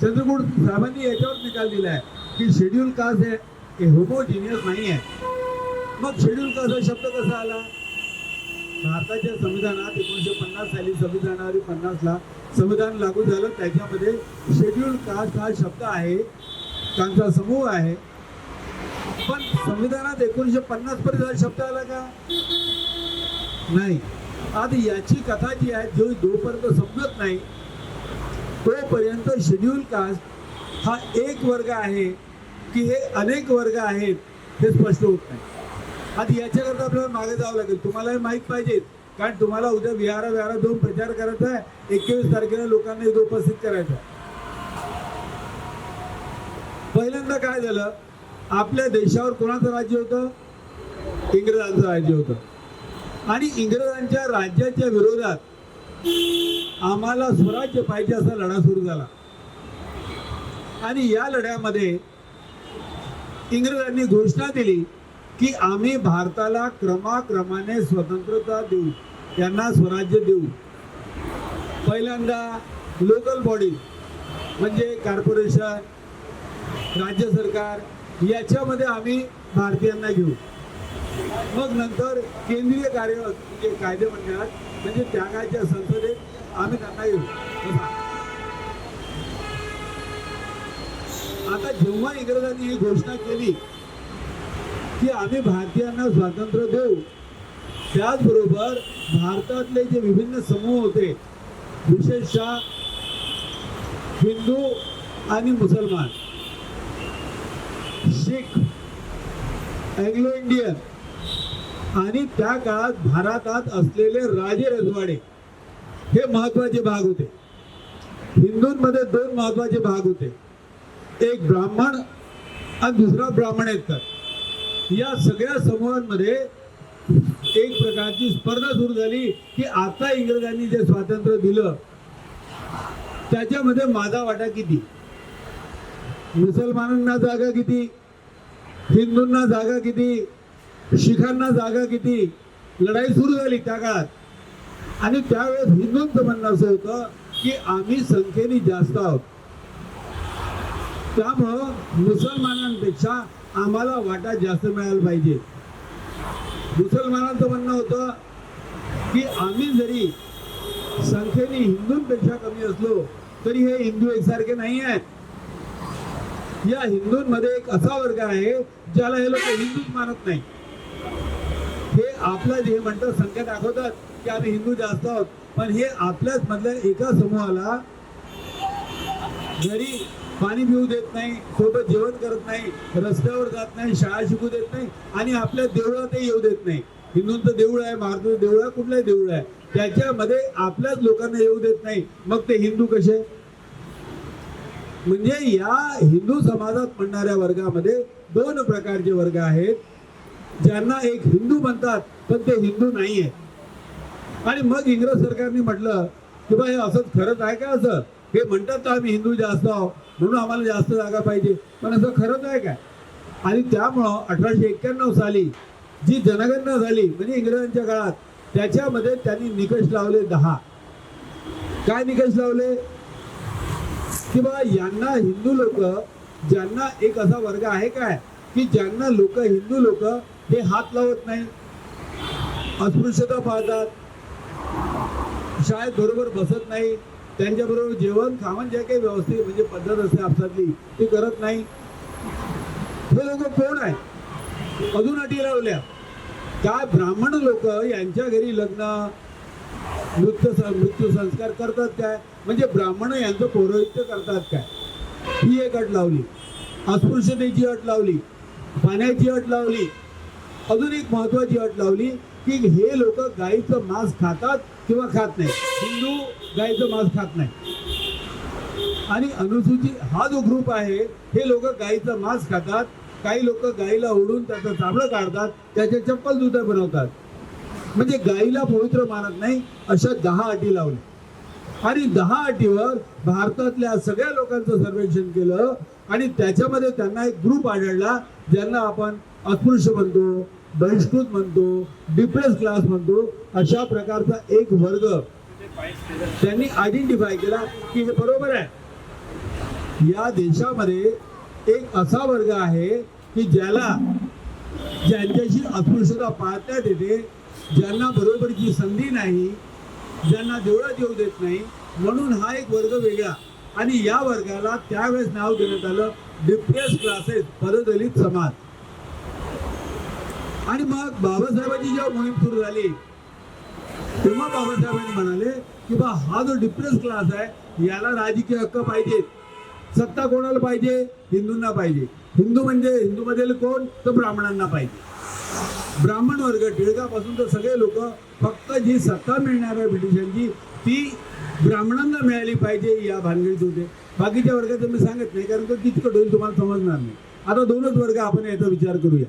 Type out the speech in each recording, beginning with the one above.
चंद्रपूर साहेबांनी याच्यावर निकाल दिला आहे की शेड्यूल कास्ट हे- होमोजिनियस नाही आहे मग शेड्यूल कास्ट हा शब्द कसा आला? भारताच्या संविधानात एकोणीशे पन्नास साली संविधानावरील पन्नासला संविधान लागू झालं. त्याच्यामध्ये शेड्यूल कास्ट हा शब्द आहे त्यांचा समूह आहे. पण संविधानात एकोणीशे पन्नास पर्यंत हा शब्द आला का? नाही. आता याची कथा जी आहे जो जोपर्यंत समजत नाही तोपर्यंत शेड्यूल कास्ट हा एक वर्ग आहे की हे अनेक वर्ग आहेत हे स्पष्ट होत नाही. आता याच्याकरता आपल्याला मागे जावं लागेल. तुम्हाला हे माहीत पाहिजे कारण तुम्हाला उद्या विहारा विहारा जाऊन प्रचार करायचा आहे एकवीस तारखेला लोकांना इथं उपस्थित करायचं आहे. पहिल्यांदा काय झालं? आपल्या देशावर कोणाचं राज्य होतं? इंग्रजांचं राज्य होतं. आणि इंग्रजांच्या राज्याच्या विरोधात आम्हाला स्वराज्य पाहिजे असा लढा सुरू झाला. आणि या लढ्यामध्ये इंग्रजांनी घोषणा दिली की आम्ही भारताला क्रमाक्रमाने स्वतंत्रता देऊ त्यांना स्वराज्य देऊ. पहिल्यांदा लोकल बॉडी म्हणजे कॉर्पोरेशन राज्य सरकार याच्यामध्ये आम्ही भारतीयांना घेऊ. मग नंतर केंद्रीय कार्य म्हणजे कायदे मंडळात म्हणजे त्यागायच्या संसदेत आम्ही त्यांना येऊ. आता जेव्हा इंग्रजांनी ही घोषणा केली की आम्ही भारतीयांना स्वातंत्र्य देऊ त्याचबरोबर भारतातले जे विभिन्न समूह होते विशेषतः हिंदू आणि मुसलमान शीख अँग्लो इंडियन आणि त्या काळात भारतात असलेले राजे रजवाडे हे महत्त्वाचे भाग होते. हिंदूंमध्ये दोन महत्त्वाचे भाग होते. एक ब्राह्मण आणि दुसरा ब्राह्मणेतर या सगळ्या समूहांमध्ये एक प्रकारची स्पर्धा सुरू झाली की आता इंग्रजांनी जे स्वातंत्र्य दिलं त्याच्यामध्ये माझा वाटा किती? मुसलमानांना जागा किती? हिंदूंना जागा किती? शिखांना जागा किती? लढाई सुरू झाली त्या काळात. आणि त्यावेळेस हिंदूंचं म्हणणं असं होतं की आम्ही संख्येने जास्त आहोत. त्यामुळं मुसलमानांपेक्षा आम्हाला वाटा जास्त मिळायला पाहिजे. मुसलमानांचं म्हणणं होतं की आम्ही जरी संख्येने हिंदूंपेक्षा कमी असलो तरी हे हिंदू एकसारखे नाही आहेत. या हिंदूंमध्ये एक असा वर्ग आहे ज्याला हे लोक हिंदूच मानत नाही हे आपलं जे म्हणतात संख्या दाखवतात की आम्ही हिंदू जास्त आहोत पण हे आपल्याच मधल्या एका समूहाला घरी पाणी पिऊ देत नाही सोबत जेवण करत नाही रस्त्यावर जात नाही शाळा शिकू देत नाही आणि आपल्या देवळातही येऊ देत नाही. हिंदूंचं देऊळ आहे महाराष्ट्र देऊळ आहे कुठलंही देऊळ आहे. त्याच्यामध्ये आपल्याच लोकांना येऊ देत नाही. मग ते हिंदू कसे? म्हणजे या हिंदू समाजात म्हणणाऱ्या वर्गामध्ये दोन प्रकारचे वर्ग आहेत. ज्यांना एक हिंदू म्हणतात पण ते हिंदू नाही आहे आणि मग इंग्रज सरकारने म्हटलं की बा हे असंच खरंच आहे का असं? हे म्हणतात तर आम्ही हिंदू जास्त आहोत म्हणून आम्हाला जास्त जागा पाहिजे. पण असं खरंच आहे काय आणि त्यामुळं अठराशे एक्क्याण्णव साली जी जनगणना झाली म्हणजे इंग्रजांच्या काळात त्याच्यामध्ये त्यांनी निकष लावले दहा. काय निकष लावले? की बा यांना हिंदू लोक ज्यांना एक असा वर्ग आहे काय? की ज्यांना लोक हिंदू लोक हे हात लावत नाही. अस्पृश्यता पाळतात शाळेत बरोबर बसत नाही. त्यांच्याबरोबर जेवण खावण जे काही व्यवस्थित म्हणजे पद्धत असते आपसातली ती करत नाही. हे लोक कोण आहे? अजून अटी लावल्या. काय ब्राह्मण लोक यांच्या घरी लग्न मृत्यू मृत्यू संस्कार करतात काय? म्हणजे ब्राह्मण यांचं पौरोहित्य करतात काय? ही एक अट लावली. अस्पृश्यतेची अट लावली. पाण्याची अट लावली. अजून एक महत्वाची अट लावली की हे लोक गायीचं मांस खातात किंवा खात नाही हिंदू गायीचं मांस खात नाही आणि अनुसूचित हा जो ग्रुप आहे हे लोक गायीचं मांस खातात. काही लोक गाईला ओढून त्याचं चाबडं काढतात त्याचे चप्पल जुते बनवतात. म्हणजे गाईला पवित्र मानत नाही अशा दहा अटी लावल्या. आणि दहा अटीवर भारतातल्या सगळ्या लोकांचं सर्वेक्षण केलं आणि त्याच्यामध्ये त्यांना एक ग्रुप आढळला ज्यांना आपण अस्पृश्य म्हणतो बहिष्कृत म्हणतो डिप्रेस क्लास म्हणतो अशा प्रकारचा एक वर्ग त्यांनी आयडेंटिफाय केला की हे बरोबर आहे. या देशामध्ये एक असा वर्ग आहे की ज्याला ज्यांच्याशी अस्पृश्यता पाळण्यात येते ज्यांना बरोबरीची संधी नाही ज्यांना देवळात येऊ देत नाही म्हणून हा एक वर्ग वेगळा. आणि या वर्गाला त्यावेळेस नाव देण्यात आलं डिप्रेस क्लासेस परदलित समाज. आणि मग बाबासाहेबांची जेव्हा मोहीम सुरू झाली तेव्हा बाबासाहेबांनी म्हणाले की बा हा जो डिप्रेस क्लास आहे याला राजकीय हक्क पाहिजेत सत्ता कोणाला पाहिजे? हिंदूंना पाहिजे. हिंदू म्हणजे हिंदू मधील कोण? तर ब्राह्मणांना पाहिजे. ब्राह्मण वर्ग टिळकापासून तर सगळे लोक फक्त जी सत्ता मिळणार आहे ब्रिटिशांची ती ब्राह्मणांना मिळाली पाहिजे या भानगडीत होते. बाकीच्या वर्गाचं मी सांगत नाही कारण तो तितकं होईल तुम्हाला समजणार नाही. आता दोनच वर्ग आपण याचा विचार करूया.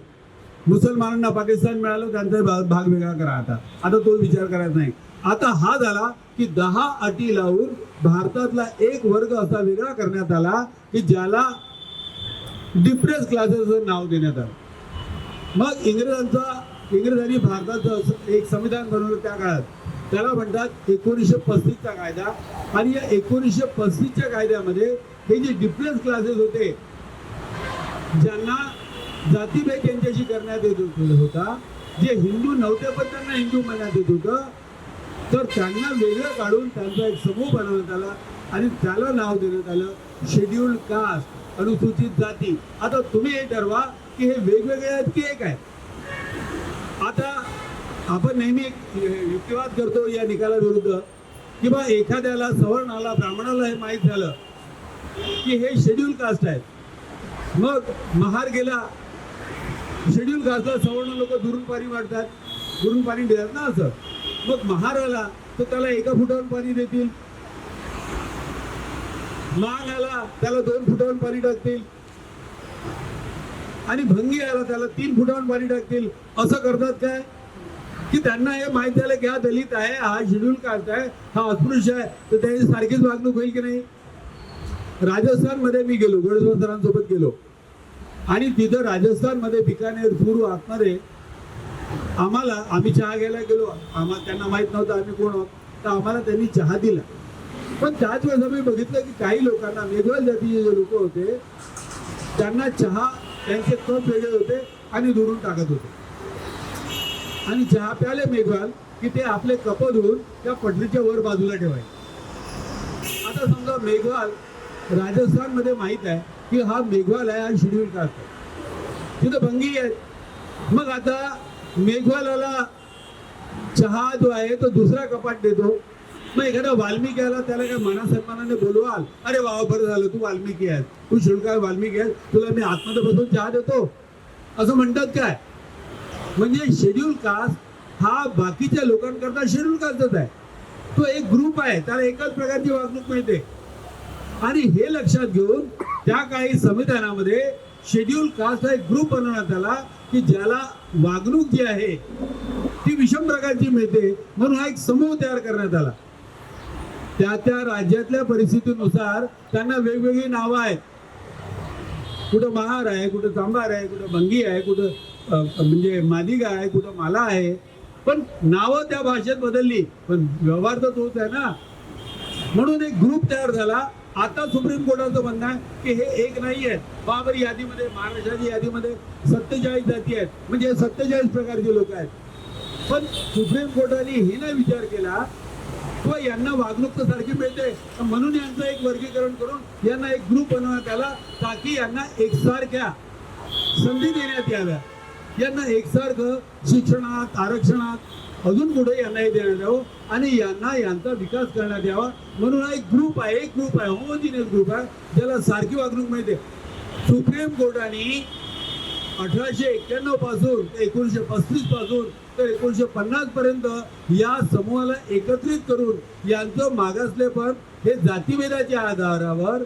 मुसलमानांना पाकिस्तान मिळालं त्यांचा भाग वेगळा करा आता. आता तो विचार करायचा नाही. आता हा झाला की दहा अटी लावून भारतातला एक वर्ग असा वेगळा करण्यात आला की ज्याला डिप्रेस क्लासेसचं नाव देण्यात आलं. मग इंग्रजांचा इंग्रजांनी भारताचं असं एक संविधान बनवलं त्या काळात. त्याला म्हणतात एकोणीसशे पस्तीसचा कायदा. आणि या एकोणीसशे पस्तीसच्या कायद्यामध्ये हे जे डिप्रेस क्लासेस होते ज्यांना जातीभेद त्यांच्याशी करण्यात येत होता. जे हिंदू नव्हते पण त्यांना हिंदू म्हणण्यात येत होतं. तर त्यांना वेगळं काढून त्यांचा एक समूह बनवण्यात आला आणि त्याला नाव देण्यात आलं शेड्यूल्ड कास्ट अनुसूचित जाती. आता तुम्ही हे ठरवा की हे वेगवेगळे आहेत की एक आहे? आता आपण नेहमी एक युक्तिवाद करतो या निकालाविरुद्ध की बा एखाद्याला सवर्णाला ब्राह्मणाला हे माहीत झालं की हे शेड्यूल कास्ट आहेत. मग महार गेला शेड्यूल खासदार सवर्ण लोक दुरून पाणी वाढतात. दुरून पाणी देतात ना असं? मग महार आला तर त्याला एका फुटावर पाणी देतील. मांग आला त्याला दोन फुटावर पाणी टाकतील. आणि भंगी आला त्याला तीन फुटावर पाणी टाकतील. असं करतात काय? की त्यांना हे माहीत झालं की हा दलित आहे हा शेड्यूल कास्ट आहे हा अस्पृश्य आहे. तर त्याची सारखीच वागणूक होईल की नाही? राजस्थानमध्ये मी गेलो गणेश्वर सरांसोबत गेलो. आणि तिथं राजस्थानमध्ये बिकानेर सुरू आतमध्ये आम्हाला आम्ही चहा घ्यायला गेलो. आम्हाला त्यांना माहीत नव्हतं आम्ही कोण आहोत. तर आम्हाला त्यांनी चहा दिला. पण त्याच वेळेस आम्ही बघितलं की काही लोकांना मेघवाल जातीचे जे लोक होते त्यांना चहा त्यांचे कप वेगळे होते आणि दुरून टाकत होते. आणि चहा प्याले मेघवाल की ते आपले कप धुवून त्या पटरीच्या वर बाजूला ठेवायचे. आता समजा मेघवाल राजस्थानमध्ये माहीत आहे की हा मेघवाल आहे हा शेड्यूल कास्ट तिथं भंगी आहेत मग आता मेघवालाला चहा जो आहे तो दुसरा कपाट देतो. मग एखादा वाल्मिकी आला त्याला काय मनासन्मानाने बोलवाल? अरे वा बरं झालं तू वाल्मिकी आहेस. तू शुल्का वाल्मिकी आहेस. तुला मी आतमध्ये बसून चहा देतो. असं म्हणतात काय? म्हणजे शेड्यूल कास्ट हा बाकीच्या लोकांकरता शेड्यूल कास्टच आहे. तो एक ग्रुप आहे त्याला एकाच प्रकारची वागणूक मिळते. आणि हे लक्षात घेऊन त्या काही संविधानामध्ये शेड्यूल कास्ट हा एक ग्रुप बनवण्यात आला की ज्याला वागणूक जी आहे ती विषम प्रकारची मिळते म्हणून हा एक समूह तयार करण्यात आला. त्या त्या राज्यातल्या परिस्थितीनुसार त्यांना वेगवेगळी नावं आहेत. कुठं महार आहे कुठं चांभार आहे कुठं भंगी आहे कुठं म्हणजे मालिका आहे कुठं माला आहे. पण नावं त्या भाषेत बदलली. पण व्यवहार तर तोच आहे ना. म्हणून एक ग्रुप तयार झाला. आता सुप्रीम कोर्टाचं म्हणणं आहे की हे एक नाही आहे बाबर यादीमध्ये महाराष्ट्राच्या यादीमध्ये सत्तेचाळीस जाती आहेत. म्हणजे सत्तेचाळीस प्रकारचे लोक आहेत. पण सुप्रीम कोर्टाने हे नाही विचार केला. व यांना वागणूक तर सारखी मिळते. तर म्हणून यांचं एक वर्गीकरण करून यांना एक ग्रुप बनवण्यात आला ताकी यांना एकसारख्या संधी देण्यात याव्या. यांना एकसारखं शिक्षणात आरक्षणात अजून पुढे यांना हे देण्यात यावं आणि यांना यांचा विकास करण्यात यावा. म्हणून हा एक ग्रुप आहे एक ग्रुप आहे होमोजिनियस ग्रुप आहे. ज्याला सारखी वागणूक मिळते सुप्रीम कोर्टाने अठराशे एक्क्याण्णवपासून ते एकोणीशे पस्तीसपासून तर एकोणीशे पन्नास पर्यंत या समूहाला एकत्रित करून यांचं मागासलेपण हे जातीभेदाच्या आधारावर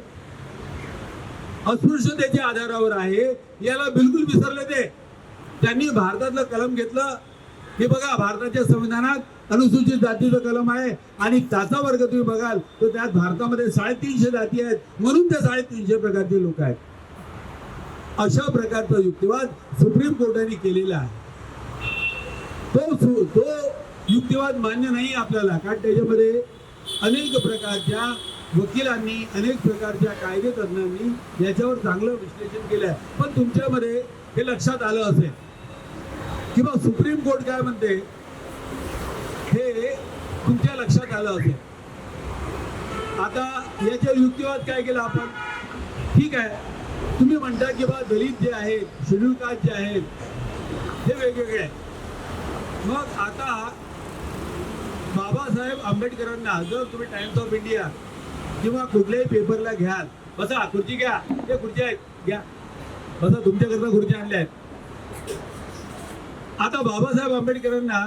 अस्पृश्यतेच्या आधारावर आहे. याला बिलकुल विसरले ते. त्यांनी भारतातलं कलम घेतलं. हे बघा भारताच्या संविधानात अनुसूचित जातीचं कलम आहे आणि त्याचा वर्ग तुम्ही बघाल तर त्यात भारतामध्ये साडेतीनशे जाती आहेत. म्हणून त्या साडेतीनशे प्रकारचे लोक आहेत. अशा प्रकारचा युक्तिवाद सुप्रीम कोर्टाने केलेला आहे. तो तो युक्तिवाद मान्य नाही आपल्याला कारण त्याच्यामध्ये अनेक प्रकारच्या वकिलांनी अनेक प्रकारच्या कायदे तज्ञांनी याच्यावर चांगलं विश्लेषण केलं आहे पण तुमच्यामध्ये हे लक्षात आलं असेल किंवा सुप्रीम कोर्ट काय म्हणते हे तुमच्या लक्षात आलं असेल. आता याच्या युक्तिवाद काय केला आपण? ठीक आहे. तुम्ही म्हणता की बा दलित जे आहेत शेड्यूल कास्ट जे आहेत हे वेगवेगळे आहेत मग आता बाबासाहेब आंबेडकरांना जर तुम्ही टाइम्स ऑफ इंडिया किंवा कुठल्याही पेपरला घ्याल बसा खुर्ची घ्या हे खुर्ची आहेत घ्या. बसा तुमच्याकरता खुर्च्या आणल्या आहेत. आता बाबासाहेब आंबेडकरांना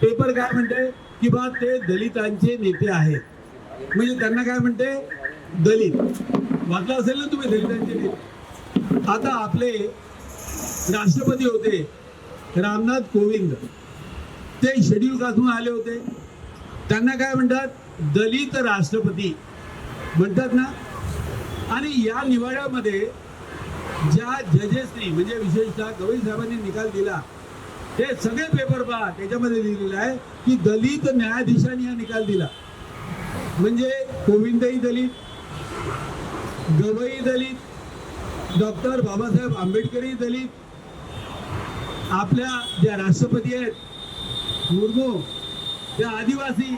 पेपर काय म्हणते? की बा ते दलितांचे नेते आहेत. म्हणजे त्यांना काय म्हणते? दलित. वाचलं असेल ना तुम्ही दलितांचे नेते? आता आपले राष्ट्रपती होते रामनाथ कोविंद. ते शेड्यूल कास्टून आले होते. त्यांना काय म्हणतात? दलित राष्ट्रपती. म्हणतात ना? आणि या निवाड्यामध्ये ज्या जजेसनी म्हणजे विशेषतः गवई साहेबांनी निकाल दिला हे सगळे पेपर पहा त्याच्यामध्ये लिहिलेलं आहे की दलित न्यायाधीशांनी हा निकाल दिला. म्हणजे कोविंदही दलित गवई दलित डॉक्टर बाबासाहेब आंबेडकरही दलित आपल्या ज्या राष्ट्रपती आहेत मुर्मू त्या आदिवासी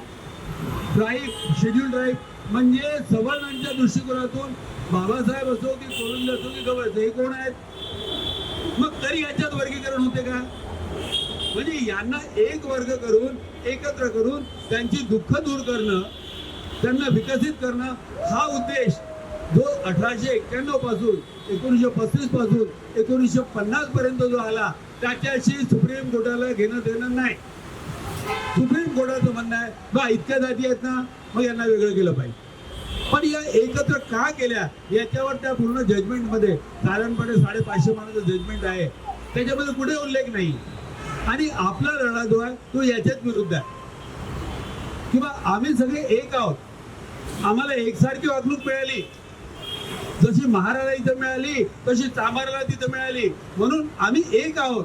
ट्राईब शेड्यूल ट्राईब म्हणजे सवर्णांच्या दृष्टिकोनातून बाबासाहेब असो की कोविंद असो की गवळ हे कोण आहेत? मग तरी याच्यात वर्गीकरण होते का? म्हणजे यांना एक वर्ग करून एकत्र करून त्यांची दुःख दूर करणं त्यांना विकसित करणं हा उद्देश जो अठराशे एक्क्याण्णवपासून एकोणीसशे पस्तीसपासून एकोणीसशे पन्नास पर्यंत जो आला त्याच्याशी सुप्रीम कोर्टाला घेणं देणं नाही. सुप्रीम कोर्टाचं म्हणणं आहे बा इतक्या जाती आहेत ना मग यांना वेगळं केलं पाहिजे. पण या एकत्र का केल्या याच्यावर त्या पूर्ण जजमेंटमध्ये साधारणपणे साडेपाचशे मानाचं जजमेंट आहे. त्याच्यामध्ये कुठे उल्लेख नाही. आणि आपला लढा जो आहे तो याच्याच विरुद्ध आहे. किंवा आम्ही सगळे एक आहोत. आम्हाला एकसारखी वागणूक मिळाली. जशी महाराला इथं मिळाली तशी चांभाराला तिथं मिळाली. म्हणून आम्ही एक आहोत.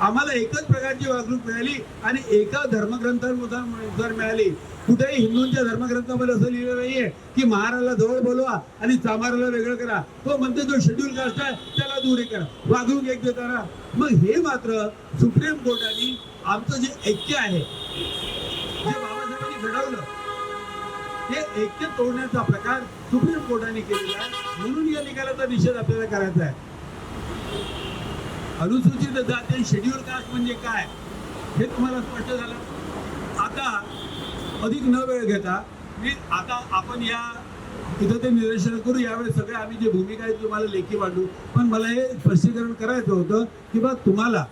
आम्हाला एकच प्रकारची वागणूक मिळाली आणि एका धर्मग्रंथानुसार मिळाली. कुठेही हिंदूंच्या धर्मग्रंथामध्ये असं लिहिलं नाहीये की महाराला जवळ बोलवा आणि चामाराला वेगळं करा. तो म्हणते जो शेड्यूल कास्ट आहे त्याला दूर हे करा. वागणूक एक देताना मग हे मात्र सुप्रीम कोर्टाने आमचं जे ऐक्य आहे जे बाबासाहेबांनी घडवलं हे ऐक्य तोडण्याचा प्रकार सुप्रीम कोर्टाने केलेला आहे. म्हणून या निकालाचा निषेध आपल्याला करायचा आहे. अनुसूचित जाती शेड्यूल कास्ट म्हणजे काय? हे तुम्हाला स्पष्ट झालं? आता अधिक न वेळ घेता मी आता आपण या इथं ते निदर्शन करू. यावेळी सगळे आम्ही जे भूमिका आहे तुम्हाला लेखी मांडू. पण मला हे स्पष्टीकरण करायचं होतं की बा तुम्हाला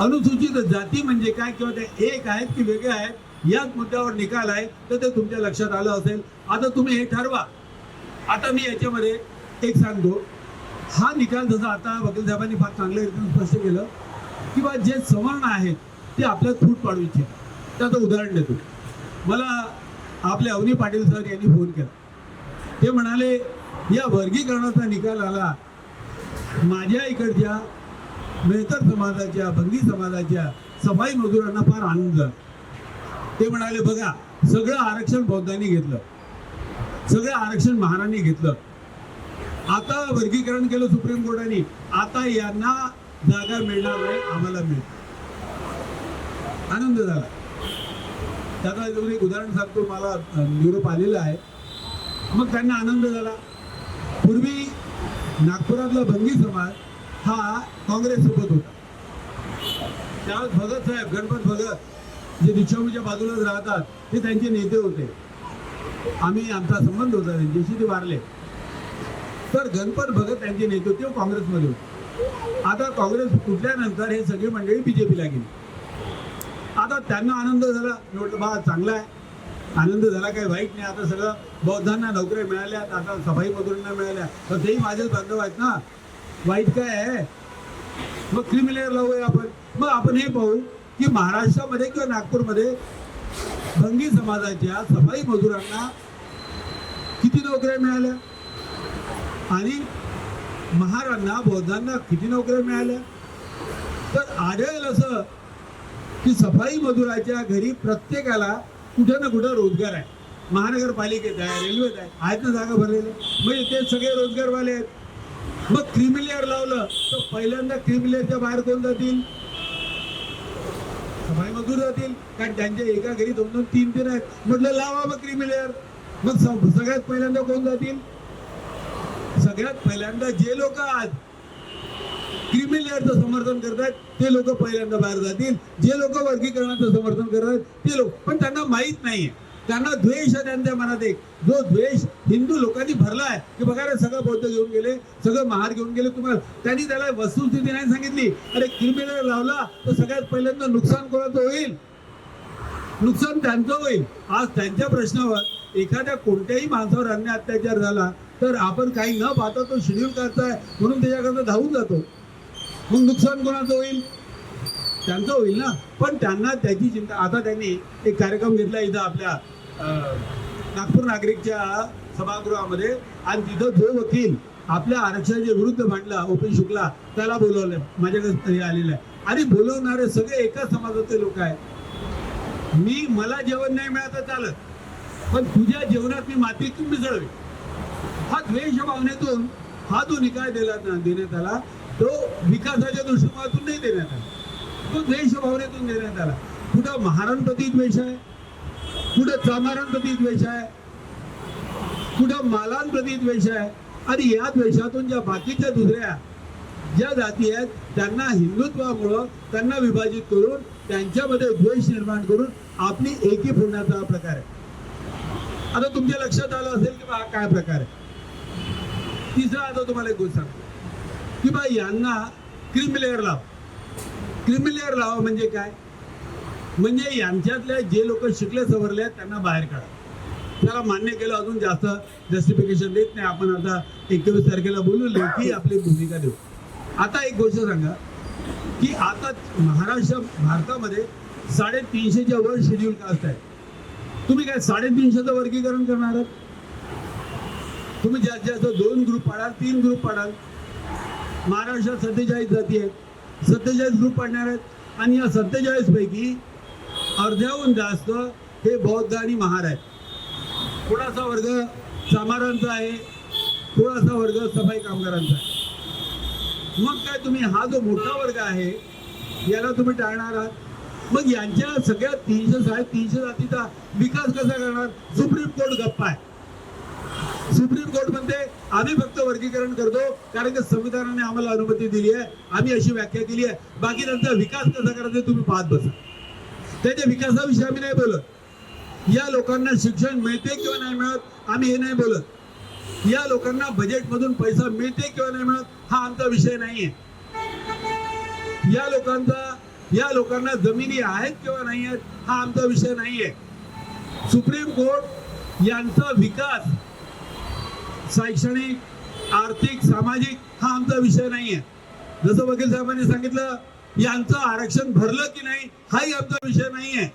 अनुसूचित जाती म्हणजे काय किंवा ते एक आहेत की वेगळे आहेत याच मुद्द्यावर निकाल आहे तर ते तुमच्या लक्षात आलं असेल. आता तुम्ही हे ठरवा. आता मी याच्यामध्ये एक सांगतो. हा निकाल जसा आता वकील साहेबांनी फार चांगल्या रीतीने स्पष्ट केलं किंवा जे सवर्ण आहेत ते आपल्यात फूट पाडू इच्छित. त्याचं उदाहरण देतो. मला आपले अवनी पाटील सर यांनी फोन केला. ते म्हणाले या वर्गीकरणाचा निकाल आला. माझ्या इकडच्या मेहतर समाजाच्या बंदी समाजाच्या सफाई मजुरांना फार आनंद झाला. ते म्हणाले बघा सगळं आरक्षण बौद्धांनी घेतलं. सगळं आरक्षण महाराणी घेतलं. आता वर्गीकरण केलं सुप्रीम कोर्टाने आता यांना जागा मिळणार नाही आम्हाला मिळेल आनंद झाला. त्याचा एक उदाहरण सांगतो मला निरोप आलेला आहे. मग त्यांना आनंद झाला. पूर्वी नागपुरातला भंगी समाज हा काँग्रेससोबत होता. त्यावेळेस भगत साहेब गणपत भगत जे दीक्षाभूमीच्या बाजूलाच राहतात ते त्यांचे नेते होते. आम्ही आमचा संबंध होता त्यांच्याशी ते वारले. तर गणपत भगत त्यांचे नेतृत्व काँग्रेसमध्ये होते. आता काँग्रेस फुटल्यानंतर हे सगळी मंडळी बीजेपीला गेली. आता त्यांना आनंद झाला. निवडलं बा चांगला आहे. आनंद झाला काही वाईट नाही. आता सगळं बौद्धांना नोकऱ्या मिळाल्या आता सफाई मजुरांना मिळाल्या. तर तेही माझेच बांधव आहेत ना. वाईट काय आहे? मग क्रिमिनल लावूया आपण. मग आपण हे पाहू की महाराष्ट्रामध्ये किंवा नागपूरमध्ये भंगी समाजाच्या सफाई मजुरांना किती नोकऱ्या मिळाल्या? आणि महारांना बौद्धांना किती नोकऱ्या मिळाल्या? तर आढळेल असं की सफाई मजुराच्या घरी प्रत्येकाला कुठं ना कुठं रोजगार आहे. महानगरपालिकेत आहे रेल्वेत आहे आहेत ना जागा भरलेल्या. म्हणजे ते सगळे रोजगारवाले आहेत. मग क्रिमिलेअर लावलं तर पहिल्यांदा क्रिमिलेअरच्या बाहेर कोण जातील? सफाई मजूर जातील. कारण त्यांच्या एका घरी दोन दोन तीन तीन आहेत. म्हटलं लावा मग क्रिमिलेअर मग सगळ्यात पहिल्यांदा कोण जातील? सगळ्यात पहिल्यांदा जे लोक आज क्रिमिलेअरचं समर्थन करतात ते लोक पहिल्यांदा बाहेर जातील. जे लोक वर्गीकरणाचं समर्थन करतात ते लोक. पण त्यांना माहीत नाही त्यांना द्वेष आहे त्यांच्या मनात एक. जो द्वेष हिंदू लोकांनी भरला आहे की बघा रे सगळं बौद्ध घेऊन गेले सगळं महार घेऊन गेले. तुम्हाला त्यांनी त्याला वस्तुस्थिती नाही सांगितली. अरे क्रिमिनल लावला तर सगळ्यात पहिल्यांदा नुकसान कोणाचं होईल? नुकसान त्यांचं होईल. आज त्यांच्या प्रश्नावर एखाद्या कोणत्याही माणसावर अन्य अत्याचार झाला तर आपण काही न पाहता तो शेड्यूल करताय म्हणून त्याच्याकडनं धावून जातो. मग नुकसान कोणाचं होईल? त्यांचं होईल ना. पण त्यांना त्याची चिंता आता त्यांनी एक कार्यक्रम घेतला इथं आपल्या नागपूर नागरिकच्या सभागृहामध्ये. आणि तिथं जो वकील आपल्या आरक्षणाच्या विरुद्ध मांडला ओपी शुक्ला त्याला बोलवलं माझ्याकडे आलेलं आहे. आणि बोलवणारे सगळे एकाच समाजाचे लोक आहेत. मी मला जेवण नाही मिळालं चालत. पण तुझ्या जेवणात मी माती तुम्ही मिसळवी हा द्वेष भावनेतून हा जो निकाय दिला देण्यात आला तो विकासाच्या दृष्टिकोनातून नाही देण्यात आला. तो द्वेष भावनेतून देण्यात आला. कुठं महारांप्रती द्वेष आहे? कुठं चामारांप्रती द्वेष आहे? कुठं मालांप्रती द्वेष आहे? आणि या द्वेषातून ज्या बाकीच्या दुसऱ्या ज्या जाती आहेत त्यांना हिंदुत्वामुळं त्यांना विभाजित करून त्यांच्यामध्ये द्वेष निर्माण करून आपली एकी फोडण्याचा प्रकार आहे. आता तुमच्या लक्षात आलं असेल की बा हा काय प्रकार आहे? तिसरा आता तुम्हाला एक गोष्ट सांगतो. की बा यांना क्रिमिलेअर लाव. क्रिमिलेअर लावा म्हणजे काय? म्हणजे यांच्यातल्या जे लोक शिकले सवरले आहेत त्यांना बाहेर काढा. त्याला मान्य केलं अजून जास्त जस्टिफिकेशन देत नाही. आपण आता एकवीस तारखेला बोलू लेखी आपली भूमिका देऊ. आता एक गोष्ट सांगा की आता महाराष्ट्र भारतामध्ये साडेतीनशेच्या वर शेड्यूल कास्ट आहे. तुम्ही काय साडेतीनशेचं वर्गीकरण करणार आहात? तुम्ही जास्तीत जास्त दोन ग्रुप पाडाल तीन ग्रुप पाडाल. महाराष्ट्रात सत्तेचाळीस जाती आहेत. सत्तेचाळीस ग्रुप पाडणार आहेत. आणि या सत्तेचाळीस पैकी अर्ध्याहून जास्त हे बौद्ध आणि महार आहेत. थोडासा वर्ग चामारांचा आहे. थोडासा वर्ग सफाई कामगारांचा आहे. मग काय तुम्ही हा जो मोठा वर्ग आहे याला तुम्ही टाळणार आहात. मग यांच्या सगळ्या तीनशे साडेतीनशे जातीचा विकास कसा करणार? सुप्रीम कोर्ट गप्पा आहे. सुप्रीम कोर्ट म्हणते आम्ही फक्त वर्गीकरण करतो कारण की संविधानाने आम्हाला अनुमती दिली आहे. आम्ही अशी व्याख्या केली आहे. बाकी त्यांचा विकास कसा करायचा तुम्ही पाहत बसा. त्याच्या विकासाविषयी आम्ही नाही बोलत. या लोकांना शिक्षण मिळते किंवा नाही मिळत आम्ही हे नाही बोलत. या लोकांना बजेटमधून पैसा मिळते किंवा नाही मिळत हा आमचा विषय नाहीये. या लोकांचा या लोकांना जमिनी आहेत किंवा नाही आहेत हा आमचा विषय नाहीये. सुप्रीम कोर्ट यांचा विकास शैक्षणिक आर्थिक सामाजिक हा आमचा विषय नाहीये. जसं वकील साहेबांनी सांगितलं यांचं आरक्षण भरलं की नाही हाही आमचा विषय नाहीये.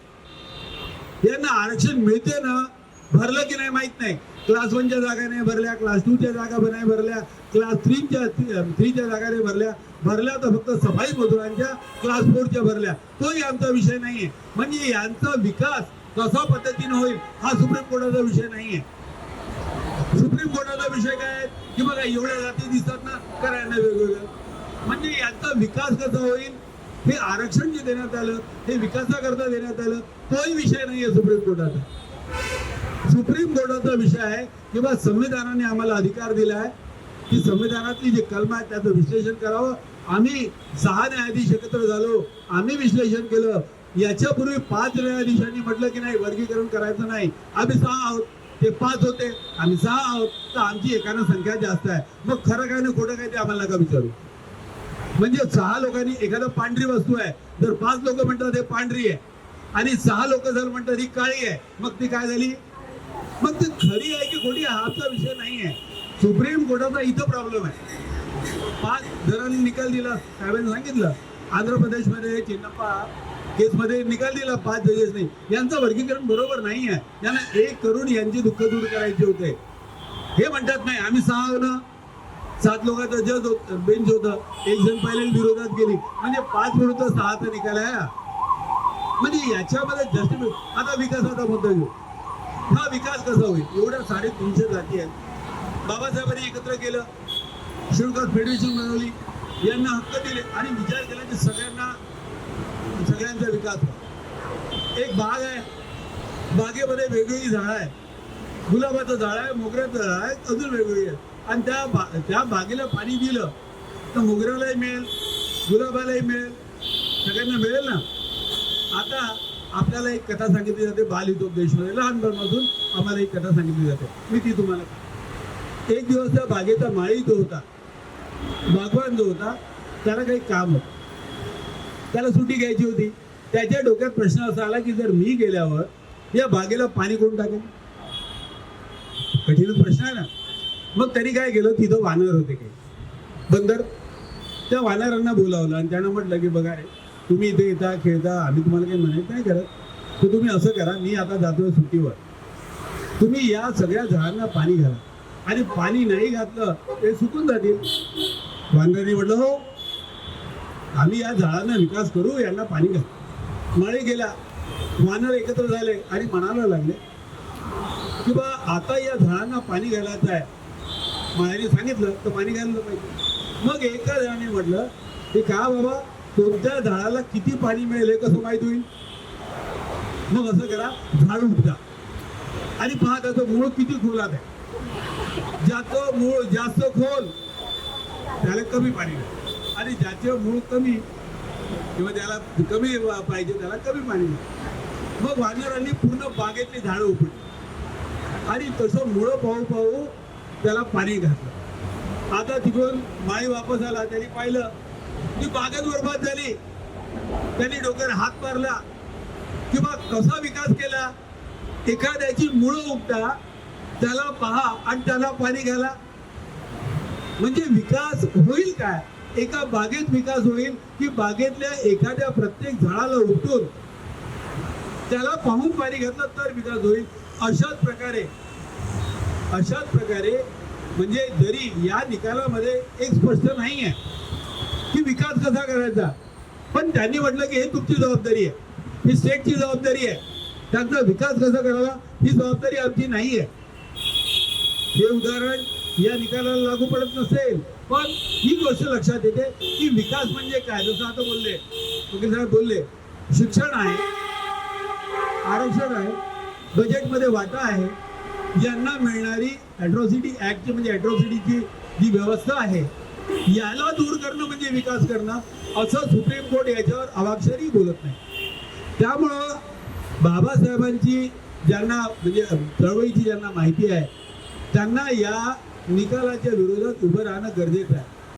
यांना आरक्षण मिळते ना भरलं की नाही माहीत नाही. क्लास वनच्या जागा नाही भरल्या क्लास टूच्या जागा नाही भरल्या क्लास थ्रीच्या थ्रीच्या जागा नाही भरल्या भरल्या तर फक्त सफाई मजुरांच्या क्लास फोरच्या भरल्या. तोही आमचा विषय नाहीये. म्हणजे यांचा विकास कसा पद्धतीने होईल हा सुप्रीम कोर्टाचा विषय नाहीये. कोर्टाचा विषय काय आहे? की बघा एवढ्या जाती दिसतात ना करायला वेगवेगळं. म्हणजे यांचा विकास कसा होईल? हे आरक्षण जे देण्यात आलं हे विकासाकरता देण्यात आलं तोही विषय नाहीये सुप्रीम कोर्टाचा. सुप्रीम कोर्टाचा विषय आहे की बा संविधानाने आम्हाला अधिकार दिला आहे. की संविधानातली जी कलम आहे त्याचं विश्लेषण करावं. आम्ही सहा न्यायाधीश एकत्र झालो आम्ही विश्लेषण केलं. याच्यापूर्वी पाच न्यायाधीशांनी म्हटलं की नाही वर्गीकरण करायचं नाही. आम्ही सहा आहोत. ते पाच होते. आम्ही सहा आहोत. तर आमची एकानं संख्या जास्त आहे. मग खरं काय ना खोटं काय ते आम्हाला नका विचारू. म्हणजे सहा लोकांनी एखादं पांढरी वस्तू आहे. जर पाच लोक म्हणतात हे पांढरी आहे. आणि सहा लोक जर म्हणतात ही काळी आहे मग ती काय झाली? मग ती खरी आहे की खोटी हाचा हा विषय नाही आहे. सुप्रीम कोर्टाचा इथं प्रॉब्लेम आहे. पाच जणांनी निकाल दिला. साहेबांनी सांगितलं आंध्र प्रदेशमध्ये चिन्नप्पा केसमध्ये निकाल दिला पाच जजेसनी यांचं वर्गीकरण बरोबर नाही आहे यांना एक करून यांची दुःख दूर करायचे होते. हे म्हणतात नाही. आम्ही सहा ना सात लोकांचा जज होत बेंच होतं. एक जण पहिले विरोधात गेली. म्हणजे पाच विरुद्ध सहाचा निकाल आहे. म्हणजे याच्यामध्ये जस्टिफिक आता विकासाचा मुद्दा घेऊ हा विकास कसा होईल? एवढ्या साडेतीनशे जाती आहेत. बाबासाहेबांनी एकत्र केलं. शिवकास फेडरेशन बनवली यांना हक्क दिले. आणि विचार केला की सगळ्यांना सगळ्यांचा विकास व्हावा एक बाग आहे. बागेमध्ये वेगवेगळी झाडं आहे गुलाबाचं झाड आहे मोगऱ्याचं झाड आहे अजून वेगवेगळी आहे आणि त्या बा त्या बागेला पाणी दिलं तर मोगऱ्यालाही मिळेल गुलाबालाही मिळेल. सगळ्यांना मिळेल ना? आता आपल्याला एक कथा सांगितली जाते बाल हितोपदेशमध्ये. लहानपणापासून आम्हाला एक कथा सांगितली जाते. मी ती तुम्हाला एक दिवस त्या बागेचा माळी जो होता बागवान जो होता त्याला काही काम होतं. त्याला सुट्टी घ्यायची होती. त्याच्या डोक्यात प्रश्न असा आला की जर मी गेल्यावर या बागेला पाणी कोण टाकेल? कठीण प्रश्न आहे ना. मग तरी काय गेलं तिथं वानर होते काही. बंदर. त्या वानरांना बोलावलं आणि त्यांना म्हटलं की बघा रे तुम्ही इथे येता खेळता आम्ही तुम्हाला काही म्हणत नाही करत. तर तुम्ही असं करा मी आता जातोय सुट्टीवर. तुम्ही या सगळ्या झाडांना पाणी घाला. आणि पाणी नाही घातलं ते सुकून जातील. वानरांनी म्हटलं हो. आम्ही या झाडांना विकास करू यांना पाणी घाल. मळे गेला वानर एकत्र झाले आणि म्हणायला लागले. की बा आता या झाडांना पाणी घालायचं आहे. मायाने सांगितलं तर पाणी घाललं पाहिजे. मग एका जणाने म्हटलं की का बाबा कोणत्या झाडाला किती पाणी मिळेल हे कसं माहीत होईल? मग असं करा झाड उपटा. आणि पहा त्याचं मूळ किती खोलात आहे. ज्याचं मूळ जास्त खोल त्याला कमी पाणी मिळेल. आणि ज्याचे मूळ कमी किंवा त्याला कमी पाहिजे त्याला कमी पाणी मग वानरांनी पूर्ण बागेतली झाडं उपडली. आणि तसं मुळं पाहू पाहू त्याला पाणी घातलं. आता तिकडून माळी वापस आला त्यांनी पाहिलं की बागेत बरबाद झाली. त्यांनी डोक्यावर हात मारला. किंवा कसा विकास केला? एखाद्याची मुळं उपटा त्याला पहा आणि त्याला पाणी घाला. म्हणजे विकास होईल काय? एका बागेत विकास होईल की बागेतल्या एखाद्या प्रत्येक झाडाला उपटून त्याला पाहून पाणी घातलं तर विकास होईल. अशाच प्रकारे अशाच प्रकारे म्हणजे जरी या निकालामध्ये एक स्पष्ट नाही आहे की विकास कसा करायचा पण त्यांनी म्हटलं की हे तुमची जबाबदारी आहे. ही स्टेटची जबाबदारी आहे. त्यांचा विकास कसा करावा ही जबाबदारी आमची नाही आहे हे उदाहरण या निकालाला लागू पडत नसेल. पण ही गोष्ट लक्षात येते की विकास म्हणजे काय? जसं आता बोलले वकील साहेब बोलले शिक्षण आहे आरक्षण आहे बजेटमध्ये वाटा आहे यांना मिळणारी ॲट्रॉसिटी ऍक्ट म्हणजे ॲट्रॉसिटीची जी व्यवस्था आहे याला दूर करणं म्हणजे विकास करणं असं सुप्रीम कोर्ट याच्यावर अवाक्षरही बोलत नाही. त्यामुळं बाबासाहेबांची ज्यांना म्हणजे चळवळीची ज्यांना माहिती आहे त्यांना या निकालाच्या विरोधात उभं राहणं गरजेचं आहे.